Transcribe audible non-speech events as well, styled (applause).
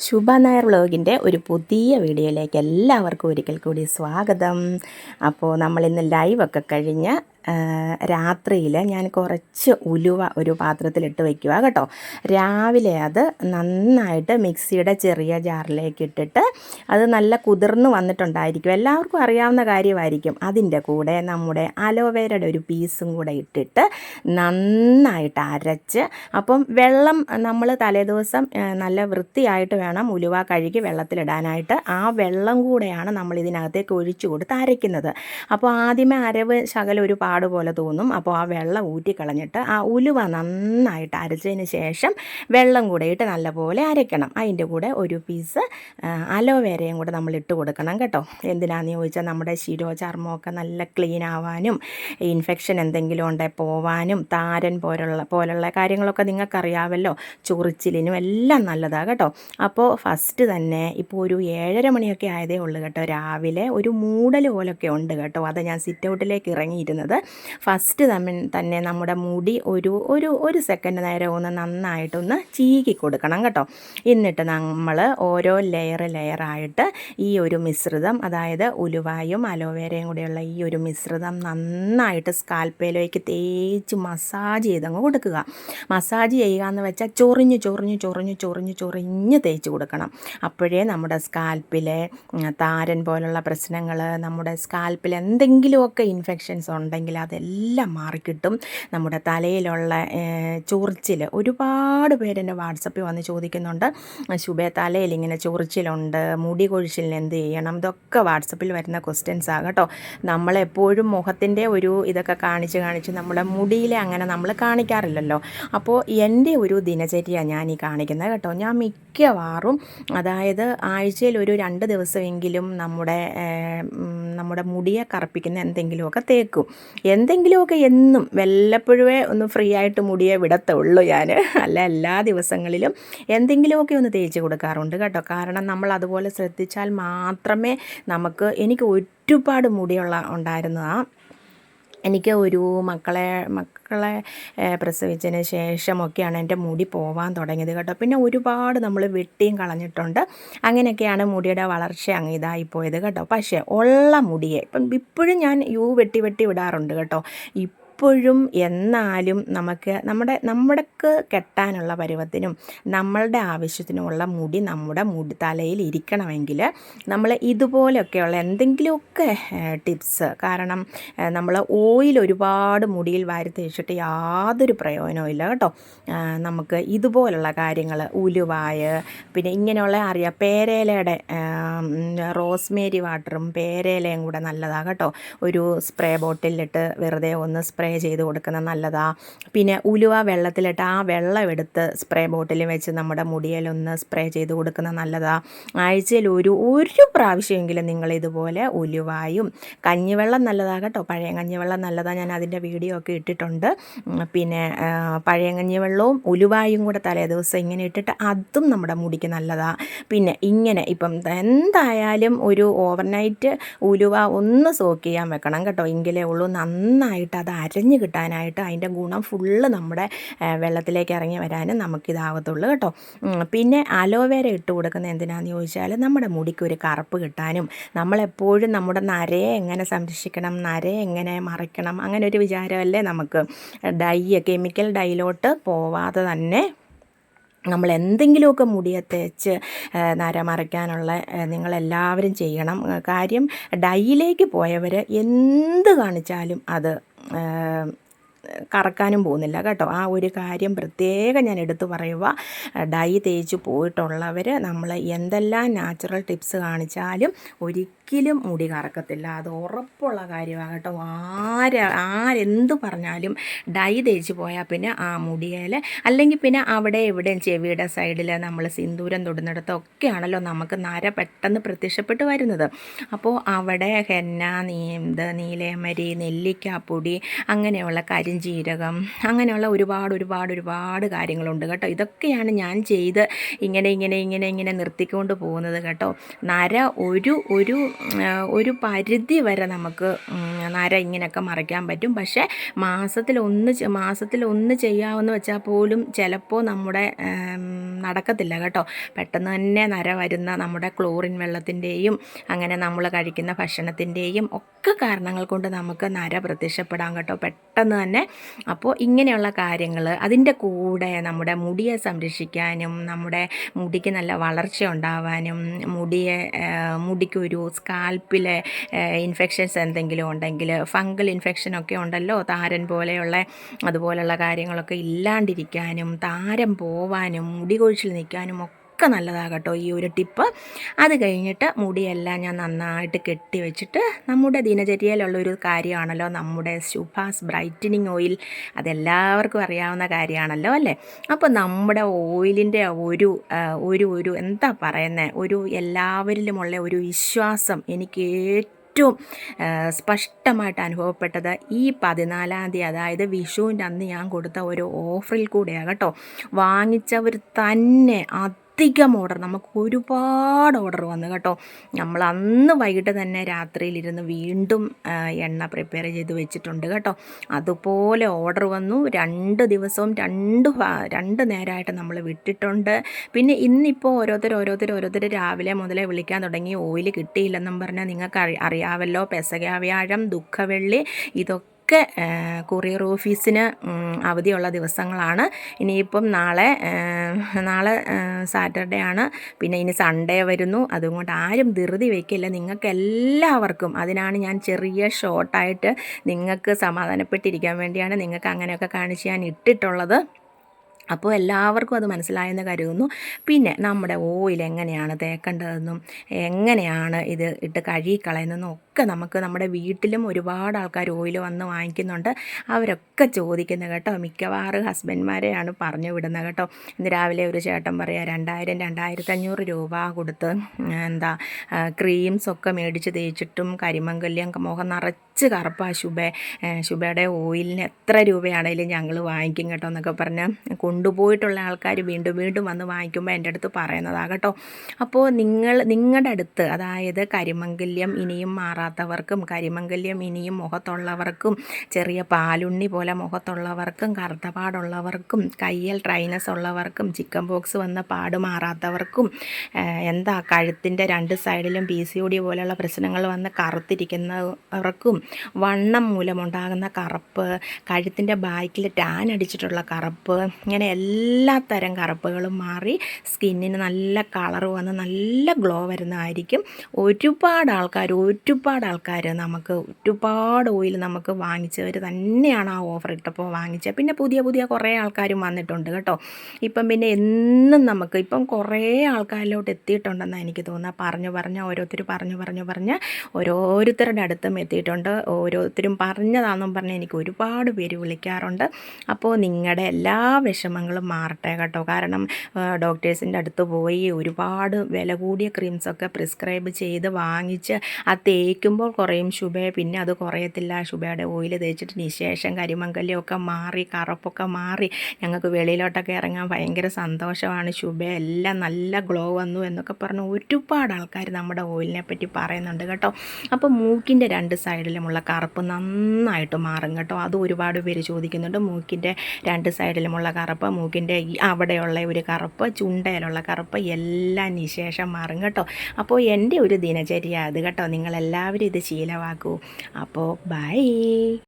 ശുഭ നായർ വ്ലോഗിന്റെ ഒരു പുതിയ വീഡിയോയിലേക്ക് എല്ലാവർക്കും ഒരിക്കൽ കൂടി സ്വാഗതം. അപ്പോൾ നമ്മളിന്ന് ലൈവൊക്കെ കഴിഞ്ഞ് രാത്രിയിൽ ഞാൻ കുറച്ച് ഉലുവ ഒരു പാത്രത്തിലിട്ട് വയ്ക്കുക കേട്ടോ. രാവിലെ അത് നന്നായിട്ട് മിക്സിയുടെ ചെറിയ ജാറിലേക്ക് ഇട്ടിട്ട് അത് നല്ല കുതിർന്ന് വന്നിട്ടുണ്ടായിരിക്കും. എല്ലാവർക്കും അറിയാവുന്ന കാര്യമായിരിക്കും. അതിന്റെ കൂടെ നമ്മുടെ അലോവേരയുടെ ഒരു പീസും കൂടെ ഇട്ടിട്ട് നന്നായിട്ട് അരച്ച് അപ്പം വെള്ളം നമ്മൾ തലേദിവസം നല്ല വൃത്തിയായിട്ട് വേണം ഉലുവ കഴുകി വെള്ളത്തിലിടാനായിട്ട്. ആ വെള്ളം കൂടെയാണ് നമ്മൾ ഇതിനകത്തേക്ക് ഒഴിച്ചു കൊടുത്ത് അരയ്ക്കുന്നത്. അപ്പോൾ ആദ്യമേ അരവ് ശകലം ഒരു പാട് പോലെ തോന്നും. അപ്പോൾ ആ വെള്ളം ഊറ്റിക്കളഞ്ഞിട്ട് ആ ഉലുവ നന്നായിട്ട് അരച്ചതിന് ശേഷം വെള്ളം കൂടെ ഇട്ട് നല്ലപോലെ അരയ്ക്കണം. അതിന്റെ കൂടെ ഒരു പീസ് അലോവേരയും കൂടെ നമ്മൾ ഇട്ട് കൊടുക്കണം കേട്ടോ. എന്തിനാണെന്ന് ചോദിച്ചാൽ നമ്മുടെ ശിരോ ചർമ്മമൊക്കെ നല്ല ക്ലീൻ ആവാനും ഇൻഫെക്ഷൻ എന്തെങ്കിലും ഉണ്ടേ പോവാനും താരൻ പോലുള്ള പോലുള്ള കാര്യങ്ങളൊക്കെ നിങ്ങൾക്കറിയാമല്ലോ ചൊറിച്ചിലിനും എല്ലാം നല്ലതാണ് കേട്ടോ. അപ്പോൾ ഫസ്റ്റ് തന്നെ ഇപ്പോൾ ഒരു ഏഴര മണിയൊക്കെ ആയതേ ഉള്ളൂ കേട്ടോ. രാവിലെ ഒരു മൂടൽ പോലൊക്കെ ഉണ്ട് കേട്ടോ. അത് ഞാൻ സിറ്റ് ഔട്ടിലേക്ക് ഇറങ്ങിയിരുന്നത്. ഫസ്റ്റ് തന്നെ നമ്മുടെ മുടി ഒരു ഒരു ഒരു സെക്കൻഡ് നേരം ഒന്ന് നന്നായിട്ടൊന്ന് ചീകി കൊടുക്കണം കേട്ടോ. എന്നിട്ട് നമ്മൾ ഓരോ ലെയർ ലെയറായിട്ട് ഈ ഒരു മിശ്രിതം അതായത് ഉലുവായും അലോവേരയും കൂടെയുള്ള ഈ ഒരു മിശ്രിതം നന്നായിട്ട് സ്കാൽപ്പയിലേക്ക് തേച്ച് മസാജ് ചെയ്തങ്ങ് കൊടുക്കുക. മസാജ് ചെയ്യുക എന്ന് വെച്ചാൽ ചൊറിഞ്ഞ് ചൊറിഞ്ഞ് ചൊറിഞ്ഞ് ചൊറിഞ്ഞ് ചൊറിഞ്ഞ് തേച്ച് കൊടുക്കണം. അപ്പോഴേ നമ്മുടെ സ്കാൽപ്പിലെ താരൻ പോലുള്ള പ്രശ്നങ്ങൾ നമ്മുടെ സ്കാൽപ്പിൽ എന്തെങ്കിലുമൊക്കെ ഇൻഫെക്ഷൻസ് ഉണ്ടെങ്കിൽ അതെല്ലാം മാറിക്കിട്ടും. നമ്മുടെ തലയിലുള്ള ചൊറിച്ചിൽ ഒരുപാട് പേരെന്നെ വാട്സപ്പിൽ വന്ന് ചോദിക്കുന്നുണ്ട് ശുഭ തലയിൽ ഇങ്ങനെ ചൊറിച്ചിലുണ്ട് മുടി കൊഴിച്ചിലിന് എന്ത് ചെയ്യണം? ഇതൊക്കെ വാട്സപ്പിൽ വരുന്ന ക്വസ്റ്റ്യൻസ് ആ കേട്ടോ. നമ്മളെപ്പോഴും മുഖത്തിന്റെ ഒരു ഇതൊക്കെ കാണിച്ച് കാണിച്ച് നമ്മുടെ മുടിയിലെ അങ്ങനെ നമ്മൾ കാണിക്കാറില്ലല്ലോ. അപ്പോൾ എന്റെ ഒരു ദിനചര്യ ഞാൻ ഈ കാണിക്കുന്നത് കേട്ടോ. ഞാൻ മിക്കവാറും അതായത് ആഴ്ചയിൽ ഒരു രണ്ട് ദിവസമെങ്കിലും നമ്മുടെ നമ്മുടെ മുടിയെ കറുപ്പിക്കുന്ന എന്തെങ്കിലുമൊക്കെ തേക്കും. എന്തെങ്കിലുമൊക്കെ എന്നും വല്ലപ്പോഴുവേ ഒന്ന് ഫ്രീ ആയിട്ട് മുടിയേ വിടത്തുള്ളൂ ഞാൻ (laughs) അല്ല എല്ലാ ദിവസങ്ങളിലും എന്തെങ്കിലുമൊക്കെ ഒന്ന് തേച്ച് കൊടുക്കാറുണ്ട് കേട്ടോ. കാരണം നമ്മൾ അതുപോലെ ശ്രദ്ധിച്ചാൽ മാത്രമേ നമുക്ക് എനിക്ക് ഒരുപാട് മുടിയുള്ള ഉണ്ടായിരുന്നതാണ് എനിക്ക് ഒരു മക്കളെ മക്കളെ പ്രസവിച്ചതിന് ശേഷമൊക്കെയാണ് എന്റെ മുടി പോവാൻ തുടങ്ങിയത് കേട്ടോ. പിന്നെ ഒരുപാട് നമ്മൾ വെട്ടിയും കളഞ്ഞിട്ടുണ്ട്. അങ്ങനെയൊക്കെയാണ് മുടിയുടെ വളർച്ച അങ്ങ് ഇതായിപ്പോയത് കേട്ടോ. പക്ഷേ ഉള്ള മുടിയെ ഇപ്പം ഇപ്പോഴും ഞാൻ യു വെട്ടി വെട്ടി വിടാറുണ്ട് കേട്ടോ. എപ്പോഴും എന്നാലും നമുക്ക് നമ്മുടെ നമ്മുടെക്ക് കെട്ടാനുള്ള പരുവത്തിനും നമ്മളുടെ ആവശ്യത്തിനുമുള്ള മുടി നമ്മുടെ മുടി തലയിൽ ഇരിക്കണമെങ്കിൽ നമ്മൾ ഇതുപോലെയൊക്കെയുള്ള എന്തെങ്കിലുമൊക്കെ ടിപ്സ് കാരണം നമ്മൾ ഓയിൽ ഒരുപാട് മുടിയിൽ വാരി തേച്ചിട്ട് യാതൊരു പ്രയോജനവും ഇല്ല കേട്ടോ. നമുക്ക് ഇതുപോലുള്ള കാര്യങ്ങൾ ഉലുവായ പിന്നെ ഇങ്ങനെയുള്ള അറിയാം പേരേലയുടെ റോസ്മേരി വാട്ടറും പേരേലയും കൂടെ നല്ലതാണ് കേട്ടോ. ഒരു സ്പ്രേ ബോട്ടിലിട്ട് വെറുതെ ഒന്ന് സ്പ്രേ സ്പ്രേ ചെയ്ത് കൊടുക്കുന്നത് നല്ലതാണ് പിന്നെ ഉലുവ വെള്ളത്തിലിട്ട് ആ വെള്ളം എടുത്ത് സ്പ്രേ ബോട്ടിൽ വെച്ച് നമ്മുടെ മുടിയിലൊന്ന് സ്പ്രേ ചെയ്ത് കൊടുക്കുന്നത് നല്ലതാണ് ആഴ്ചയിൽ ഒരു ഒരു പ്രാവശ്യമെങ്കിലും നിങ്ങൾ ഇതുപോലെ ഉലുവായും കഞ്ഞിവെള്ളം നല്ലതാണ് കേട്ടോ. പഴയ കഞ്ഞിവെള്ളം നല്ലതാണ് ഞാൻ അതിന്റെ വീഡിയോ ഒക്കെ ഇട്ടിട്ടുണ്ട്. പിന്നെ പഴയ കഞ്ഞിവെള്ളവും ഉലുവായും കൂടെ തലേ ദിവസം ഇങ്ങനെ ഇട്ടിട്ട് അതും നമ്മുടെ മുടിക്ക് നല്ലതാണ് പിന്നെ ഇങ്ങനെ ഇപ്പം എന്തായാലും ഒരു ഓവർനൈറ്റ് ഉലുവ ഒന്ന് സോക്ക് ചെയ്യാൻ വെക്കണം കേട്ടോ. എങ്കിലേ ഉള്ളൂ നന്നായിട്ട് അത് അരഞ്ഞ് കിട്ടാനായിട്ട് അതിന്റെ ഗുണം ഫുള്ള് നമ്മുടെ വെള്ളത്തിലേക്ക് ഇറങ്ങി വരാനും നമുക്കിതാകത്തുള്ളൂ കേട്ടോ. പിന്നെ അലോവേര ഇട്ട് കൊടുക്കുന്ന എന്തിനാണെന്ന് ചോദിച്ചാൽ നമ്മുടെ മുടിക്ക് ഒരു കറുപ്പ് കിട്ടാനും നമ്മളെപ്പോഴും നമ്മുടെ നരയെ എങ്ങനെ സംരക്ഷിക്കണം നരയെ എങ്ങനെ മറിക്കണം അങ്ങനെ ഒരു വിചാരമല്ലേ നമുക്ക്. ഡൈ കെമിക്കൽ ഡൈലോട്ട് പോവാതെ തന്നെ നമ്മൾ എന്തെങ്കിലുമൊക്കെ മുടിയെ തേച്ച് നര മറയ്ക്കാനുള്ള നിങ്ങളെല്ലാവരും ചെയ്യണം. കാര്യം ഡൈയിലേക്ക് പോയവർ എന്ത് കാണിച്ചാലും അത് കറക്കാനും പോകുന്നില്ല കേട്ടോ. ആ ഒരു കാര്യം പ്രത്യേകം ഞാൻ എടുത്തു പറയുക. ഡൈ തേച്ച് പോയിട്ടുള്ളവർ നമ്മൾ എന്തെല്ലാം നാച്ചുറൽ ടിപ്സ് കാണിച്ചാലും ഒരിക്കലും മുടി കറക്കത്തില്ല. അത് ഉറപ്പുള്ള കാര്യമാണ് കേട്ടോ ആര് ആരെന്ത് പറഞ്ഞാലും ഡൈ തേച്ച് പോയാൽ പിന്നെ ആ മുടിയേൽ അല്ലെങ്കിൽ പിന്നെ അവിടെ എവിടെയും ചെവിയുടെ സൈഡിൽ നമ്മൾ സിന്ദൂരം തൊടുന്നിടത്തൊക്കെയാണല്ലോ നമുക്ക് നര പെട്ടെന്ന് പ്രത്യക്ഷപ്പെട്ട് വരുന്നത്. അപ്പോൾ അവിടെ ഹെന്ന നീന്ത് നീലേമരി നെല്ലിക്കാപ്പൊടി അങ്ങനെയുള്ള കരിഞ്ചീരകം അങ്ങനെയുള്ള ഒരുപാട് ഒരുപാട് ഒരുപാട് കാര്യങ്ങളുണ്ട് കേട്ടോ. ഇതൊക്കെയാണ് ഞാൻ ചെയ്ത് ഇങ്ങനെ ഇങ്ങനെ ഇങ്ങനെ ഇങ്ങനെ നിർത്തിക്കൊണ്ട് പോകുന്നത് കേട്ടോ. നര ഒരു ഒരു ഒരു പരിധി വരെ നമുക്ക് നര ഇങ്ങനെയൊക്കെ മറിക്കാൻ പറ്റും. പക്ഷേ മാസത്തിൽ ഒന്ന് മാസത്തിൽ ഒന്ന് ചെയ്യാമെന്ന് വെച്ചാൽ പോലും ചിലപ്പോൾ നമ്മുടെ നടക്കത്തില്ല കേട്ടോ. പെട്ടെന്ന് തന്നെ നര വരുന്ന നമ്മുടെ ക്ലോറിൻ വെള്ളത്തിന്റെയും അങ്ങനെ നമ്മൾ കഴിക്കുന്ന ഭക്ഷണത്തിന്റെയും ഒക്കെ കാരണങ്ങൾ കൊണ്ട് നമുക്ക് നര പ്രത്യക്ഷപ്പെടാം കേട്ടോ പെട്ടെന്ന് തന്നെ. അപ്പോൾ ഇങ്ങനെയുള്ള കാര്യങ്ങൾ അതിന്റെ കൂടെ നമ്മുടെ മുടിയെ സംരക്ഷിക്കാനും നമ്മുടെ മുടിക്ക് നല്ല വളർച്ച ഉണ്ടാവാനും മുടിയെ മുടിക്കൊരു സ്കാൽപ്പിലെ ഇൻഫെക്ഷൻസ് എന്തെങ്കിലും ഉണ്ടെങ്കിൽ ഫംഗൽ ഇൻഫെക്ഷനൊക്കെ ഉണ്ടല്ലോ താരൻ പോലെയുള്ള അതുപോലെയുള്ള കാര്യങ്ങളൊക്കെ ഇല്ലാണ്ടിരിക്കാനും താരം പോവാനും മുടി കൊഴിച്ചിൽ നിൽക്കാനും ഒക്കെ നല്ലതാണ് കേട്ടോ ഈ ഒരു ടിപ്പ്. അത് കഴിഞ്ഞിട്ട് മുടിയെല്ലാം ഞാൻ നന്നായിട്ട് കെട്ടി വെച്ചിട്ട് നമ്മുടെ ദിനചര്യയിലുള്ള ഒരു കാര്യമാണല്ലോ നമ്മുടെ ശുഭാസ് ബ്രൈറ്റനിങ് ഓയിൽ. അതെല്ലാവർക്കും അറിയാവുന്ന കാര്യമാണല്ലോ അല്ലേ? അപ്പോൾ നമ്മുടെ ഓയിലിന്റെ ഒരു ഒരു ഒരു എന്താ പറയുന്നത് ഒരു എല്ലാവരിലുമുള്ള ഒരു വിശ്വാസം എനിക്ക് ഏറ്റവും ആ, സ്പഷ്ടമായിട്ട് അനുഭവപ്പെട്ടത് ഈ പതിനാലാം തീയതി അതായത് വിഷുവിന്റെ അന്ന് ഞാൻ കൊടുത്ത ഒരു ഓഫറിൽ കൂടെയാണ് കേട്ടോ. വാങ്ങിച്ചവർ തന്നെ അധികം ഓർഡർ നമുക്ക് ഒരുപാട് ഓർഡർ വന്നു കേട്ടോ. നമ്മൾ അന്ന് വൈകിട്ട് തന്നെ രാത്രിയിലിരുന്ന് വീണ്ടും എണ്ണ പ്രിപ്പയർ ചെയ്ത് വെച്ചിട്ടുണ്ട് കേട്ടോ. അതുപോലെ ഓർഡർ വന്നു. രണ്ട് ദിവസവും രണ്ട് രണ്ട് നേരമായിട്ട് നമ്മൾ വിട്ടിട്ടുണ്ട്. പിന്നെ ഇന്നിപ്പോൾ ഓരോരുത്തർ ഓരോരുത്തർ ഓരോരുത്തർ രാവിലെ മുതലേ വിളിക്കാൻ തുടങ്ങി. ഓയിൽ കിട്ടിയില്ലെന്നും പറഞ്ഞാൽ നിങ്ങൾക്ക് അറിയാമല്ലോ അറിയാവല്ലോ. പെസക ദുഃഖവെള്ളി ഇതൊക്കെ കൊറിയർ ഓഫീസിന് അവധിയുള്ള ദിവസങ്ങളാണ്. ഇനിയിപ്പം നാളെ നാളെ സാറ്റർഡേ ആണ്. പിന്നെ ഇനി സൺഡേ വരുന്നു. അതുകൊണ്ട് ആരും ധൃതി വയ്ക്കില്ല നിങ്ങൾക്ക് എല്ലാവർക്കും അതിനാണ് ഞാൻ ചെറിയ ഷോർട്ടായിട്ട് നിങ്ങൾക്ക് സമാധാനപ്പെട്ടിരിക്കാൻ വേണ്ടിയാണ് നിങ്ങൾക്ക് അങ്ങനെയൊക്കെ കാണിച്ച് ഞാൻ ഇട്ടിട്ടുള്ളത്. അപ്പോൾ എല്ലാവർക്കും അത് മനസ്സിലായെന്ന് കരുതുന്നു. പിന്നെ നമ്മുടെ ഓയിൽ എങ്ങനെയാണ് തേക്കേണ്ടതെന്നും എങ്ങനെയാണ് ഇത് ഇട്ട് കഴുകിക്കളയുന്നതെന്നും ഒക്കെ നമുക്ക് നമ്മുടെ വീട്ടിലും ഒരുപാട് ആൾക്കാർ ഓയിൽ വന്ന് വാങ്ങിക്കുന്നുണ്ട്. അവരൊക്കെ ചോദിക്കുന്നത് കേട്ടോ. മിക്കവാറും ഹസ്ബൻഡ്മാരെയാണ് പറഞ്ഞു വിടുന്നത് കേട്ടോ. ഇന്ന് രാവിലെ ഒരു ചേട്ടൻ പറയാ രണ്ടായിരം രണ്ടായിരത്തി അഞ്ഞൂറ് രൂപ കൊടുത്ത് എന്താ ക്രീംസൊക്കെ മേടിച്ച് തേച്ചിട്ടും കരിമംഗല്യം മുഖം നിറച്ച് കറുപ്പാ ശുഭ. ശുഭയുടെ ഓയിലിന് എത്ര രൂപയാണേലും ഞങ്ങൾ വാങ്ങിക്കും കേട്ടോ എന്നൊക്കെ പറഞ്ഞ് കൊണ്ടുപോയിട്ടുള്ള ആൾക്കാർ വീണ്ടും വീണ്ടും വന്ന് വാങ്ങിക്കുമ്പോൾ എന്റെ അടുത്ത് പറയുന്നതാണ് കേട്ടോ. അപ്പോൾ നിങ്ങൾ നിങ്ങളുടെ അടുത്ത് അതായത് കരിമംഗല്യം ഇനിയും മാറാത്തവർക്കും കരിമംഗല്യം ഇനിയും മുഖത്തുള്ളവർക്കും ചെറിയ പാലുണ്ണി പോലെ മുഖത്തുള്ളവർക്കും കറുത്തപാടുള്ളവർക്കും കയ്യൽ ഡ്രൈനസ് ഉള്ളവർക്കും ചിക്കൻ ബോക്സ് വന്ന പാട് മാറാത്തവർക്കും എന്താ കഴുത്തിന്റെ രണ്ട് സൈഡിലും പി സി ഒ ഡി പോലെയുള്ള പ്രശ്നങ്ങൾ വന്ന് കറുത്തിരിക്കുന്നവർക്കും വണ്ണം മൂലമുണ്ടാകുന്ന കറുപ്പ് കഴുത്തിന്റെ ബാക്കിൽ ടാൻ അടിച്ചിട്ടുള്ള കറുപ്പ് ഇങ്ങനെ എല്ലാ തരം കറുപ്പുകളും മാറി സ്കിന്നിന് നല്ല കളർ വന്ന് നല്ല ഗ്ലോ വരുന്നതായിരിക്കും. ഒരുപാട് ആൾക്കാർ ഒരുപാട് ആൾക്കാർ നമുക്ക് ഒരുപാട് ഓയിൽ നമുക്ക് വാങ്ങിച്ചവർ തന്നെയാണ് ആ ഓഫർ ഇട്ടപ്പോൾ വാങ്ങിച്ചത്. പിന്നെ പുതിയ പുതിയ കുറേ ആൾക്കാരും വന്നിട്ടുണ്ട് കേട്ടോ. ഇപ്പം പിന്നെ എന്നും നമുക്ക് ഇപ്പം കുറേ ആൾക്കാരിലോട്ട് എത്തിയിട്ടുണ്ടെന്നാണ് എനിക്ക് തോന്നുന്നത് പറഞ്ഞു പറഞ്ഞ് ഓരോരുത്തർ പറഞ്ഞു പറഞ്ഞു പറഞ്ഞ് ഓരോരുത്തരുടെ അടുത്തും എത്തിയിട്ടുണ്ട്. ഓരോരുത്തരും പറഞ്ഞതാണെന്നും പറഞ്ഞ് എനിക്ക് ഒരുപാട് പേര് വിളിക്കാറുണ്ട്. അപ്പോൾ നിങ്ങളുടെ എല്ലാ വിഷമങ്ങളും മാറട്ടെ കേട്ടോ. കാരണം ഡോക്ടേഴ്സിന്റെ അടുത്ത് പോയി ഒരുപാട് വില കൂടിയ ക്രീംസൊക്കെ പ്രിസ്ക്രൈബ് ചെയ്ത് വാങ്ങിച്ച് അത് തേക്കുമ്പോൾ കുറയും ശുഭയെ പിന്നെ അത് കുറയത്തില്ല. ശുഭയുടെ ഓയിൽ തേച്ചിട്ട് ശേഷം കരിമങ്കല്യമൊക്കെ മാറി കറുപ്പൊക്കെ മാറി ഞങ്ങൾക്ക് വെളിയിലോട്ടൊക്കെ ഇറങ്ങാൻ ഭയങ്കര സന്തോഷമാണ് ശുഭ എല്ലാം നല്ല ഗ്ലോ വന്നു എന്നൊക്കെ പറഞ്ഞ് ഒരുപാട് ആൾക്കാർ നമ്മുടെ ഓയിലിനെ പറ്റി പറയുന്നുണ്ട് കേട്ടോ. അപ്പോൾ മൂക്കിന്റെ രണ്ട് സൈഡിലുമുള്ള കറുപ്പ് നന്നായിട്ട് മാറും കേട്ടോ. അത് ഒരുപാട് പേര് ചോദിക്കുന്നുണ്ട് മൂക്കിന്റെ രണ്ട് സൈഡിലുമുള്ള കറുപ്പ് മൂക്കിന്റെ അവിടെയുള്ള ഒരു കറുപ്പ് ചുണ്ടയിലുള്ള കറുപ്പ് എല്ലാം നിശേഷം മാറും കേട്ടോ. അപ്പോൾ എന്റെ ഒരു ദിനചര്യ അത് കേട്ടോ. നിങ്ങളെല്ലാവരും ഇത് ശീലമാക്കൂ. അപ്പോൾ ബൈ